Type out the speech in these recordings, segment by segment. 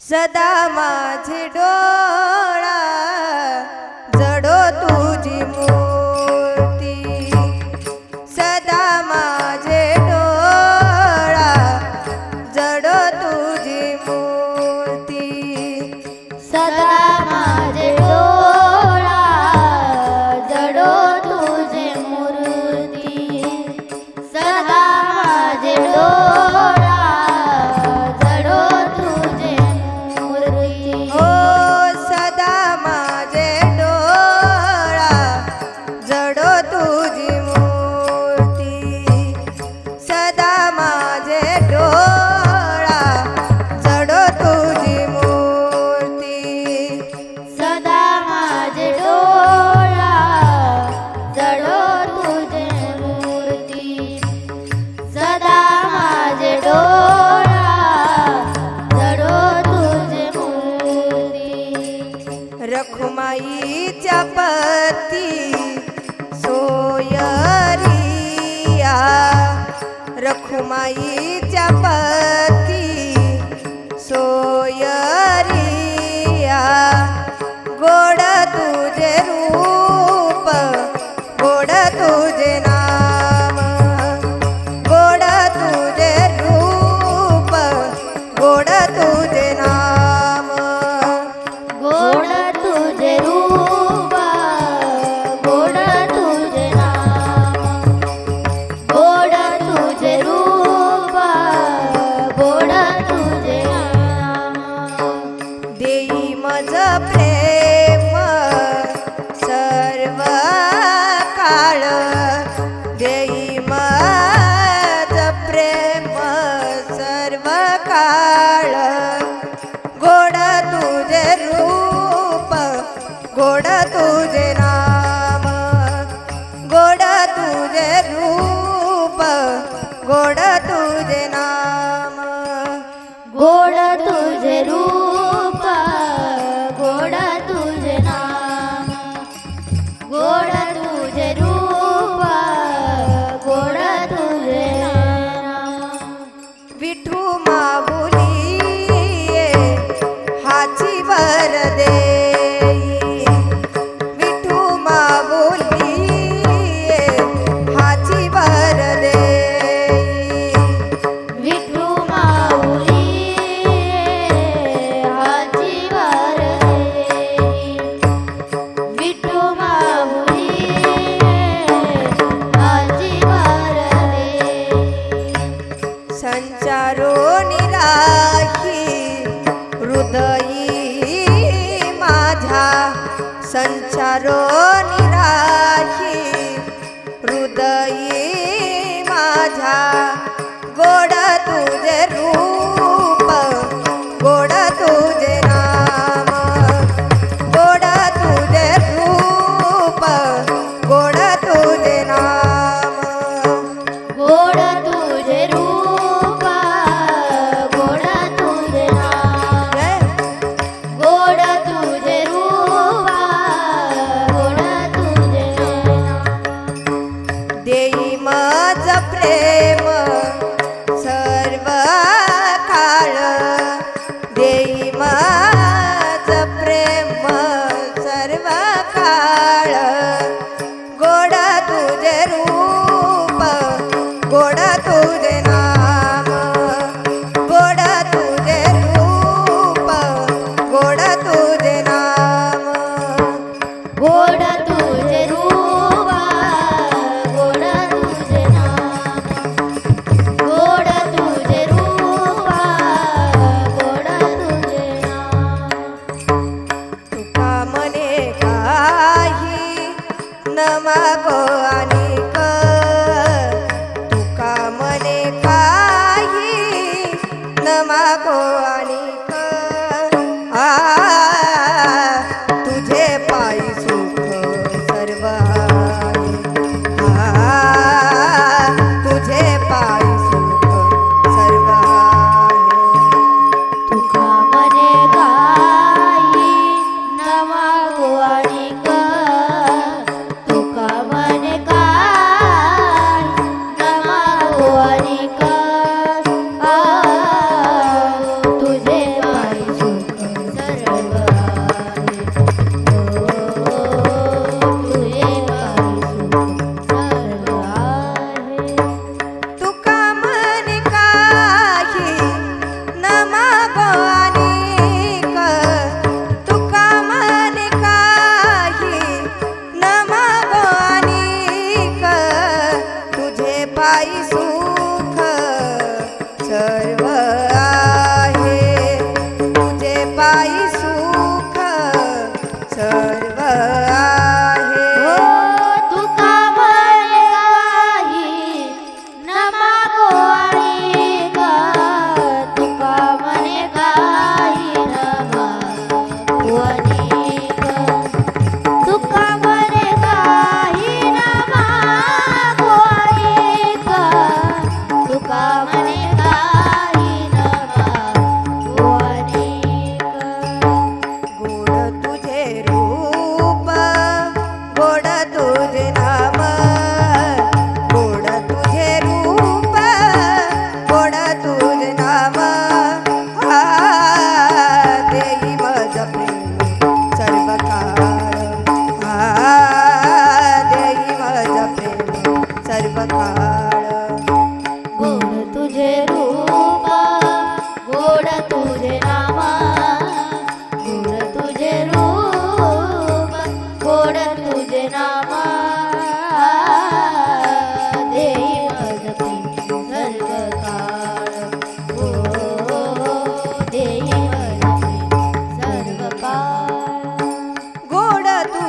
સદા માઝ ડો माईच्या पती सोयरिया गोड मज प्रेम काळ प्रेम सर्व काळ. गोड तुझे रूप गोड तुझे ना राखी हृदयी माझा संचारो निराखी हृदयी माझा गोड तुझे તમાકો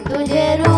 तुझे रूप